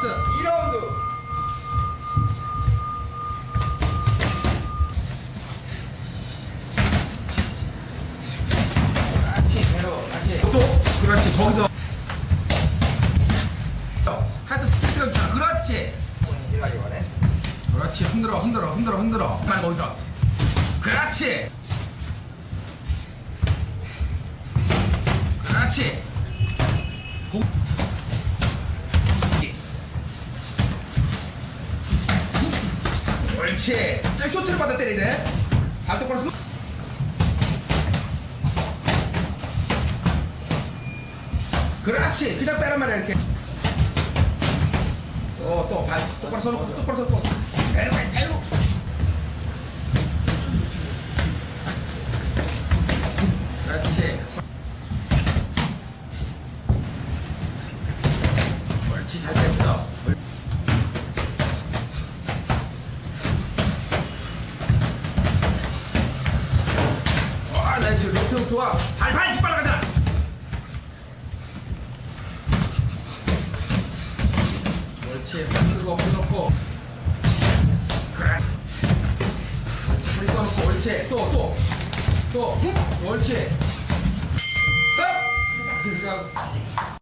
박스. 2라운드. 그렇지. 대로 다시. 또, 그렇지. 거기서. 하여튼 스피드가 있잖아. 그렇지. 그렇지. 흔들어, 흔들어, 흔들어, 흔들어. 말 거기서. 그렇지. 그렇지. 공. 옳지. 자, 쇼트를 받아 때리네. 발 똑바로 쓰고. 그렇지. 그냥 빼란 말이야, 이렇게. 또, 또, 발 똑바로 서놓고, 똑바로 서놓고. 에로, 에로. 그렇지. 옳지, 잘 됐어. 와, 나 지금 로트 좋아. 발발 짓밟아가자. 옳지, 쓰고 펴놓고. 그래. 잘 써놓고, 옳지. 또, 또. 또. 옳지.